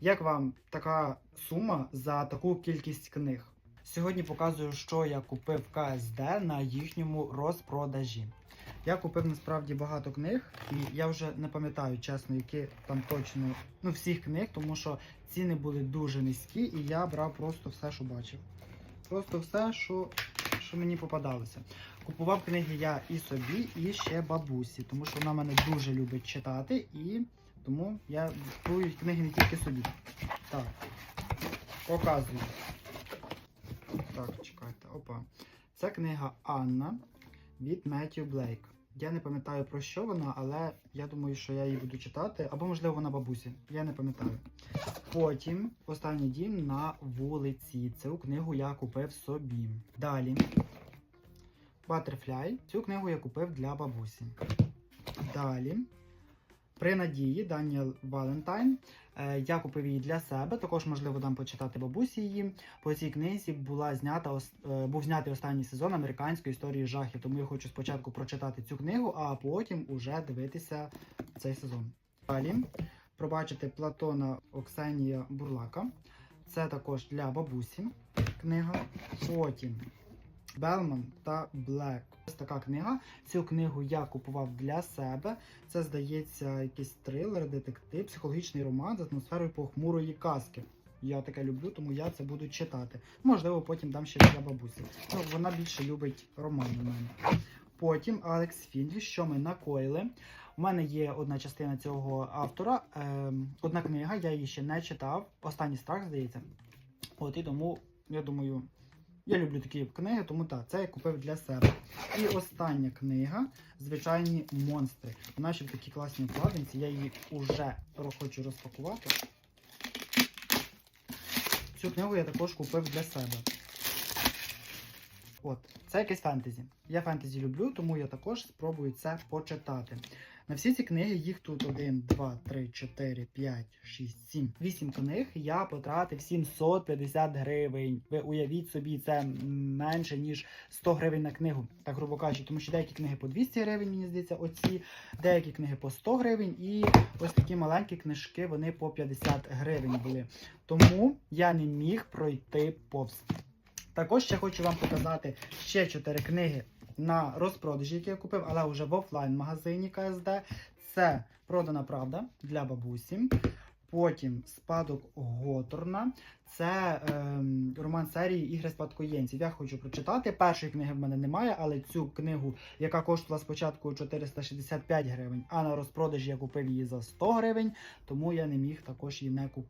Як вам така сума за таку кількість книг? Сьогодні показую, що я купив КСД на їхньому розпродажі. Я купив насправді багато книг, і я вже не пам'ятаю чесно, які там точно ну всіх книг, тому що ціни були дуже низькі, і я брав просто все, що бачив. Просто все, що, що мені попадалося. Купував книги я і собі, і ще бабусі, тому що вона мене дуже любить читати, і тому я купую книги не тільки собі. Так, показую. Так, чекайте, опа. Це книга Анна від Меттью Блейк. Я не пам'ятаю про що вона, але я думаю, що я її буду читати. Або, можливо, вона бабусі. Я не пам'ятаю. Потім останній дім на вулиці. Цю книгу я купив собі. Далі. Butterfly. Цю книгу я купив для бабусі. Далі. При надії Даніел Валентайн. Е, Я купив її для себе. Також, можливо, дам почитати бабусі її. По цій книзі була знята е, був знятий останній сезон американської історії жахів. Тому я хочу спочатку прочитати цю книгу, а потім уже дивитися цей сезон. Далі пробачити Платона Оксенія Бурлака. Це також для бабусі книга. Потім Белман та Блек. Така книга. Цю книгу я купував для себе. Це, здається, якийсь трилер, детектив, психологічний роман з атмосферою похмурої казки. Я таке люблю, тому я це буду читати. Можливо, потім дам ще для бабусі. Ну, вона більше любить романи в мене. Потім Алекс Фінлі, що ми накоїли. У мене є одна частина цього автора, ем, одна книга, я її ще не читав. Останній страх, здається. От і тому, я думаю, я люблю такі книги, тому так, це я купив для себе. І остання книга Звичайні монстри. Вона ще в такій класній вкладинці, я її вже хочу розпакувати. Цю книгу я також купив для себе. От, це якесь фентезі. Я фентезі люблю, тому я також спробую це почитати. На всі ці книги, їх тут 1, 2, 3, 4, 5, 6, 7, 8 книг. Я потратив 750 гривень. Ви уявіть собі, це менше ніж 100 гривень на книгу, так грубо кажучи, тому що деякі книги по 200 гривень, мені здається, оці, деякі книги по 100 гривень, і ось такі маленькі книжки вони по 50 гривень були. Тому я не міг пройти повз. Також ще хочу вам показати ще 4 книги на розпродажі, які я купив, але вже в офлайн-магазині КСД. Це Продана Правда для бабусі. Потім спадок Готорна. Це ем, роман серії Ігри спадкоємців. Я хочу прочитати. Першої книги в мене немає, але цю книгу, яка коштувала спочатку 465 гривень, а на розпродажі я купив її за 100 гривень, тому я не міг також її не купити.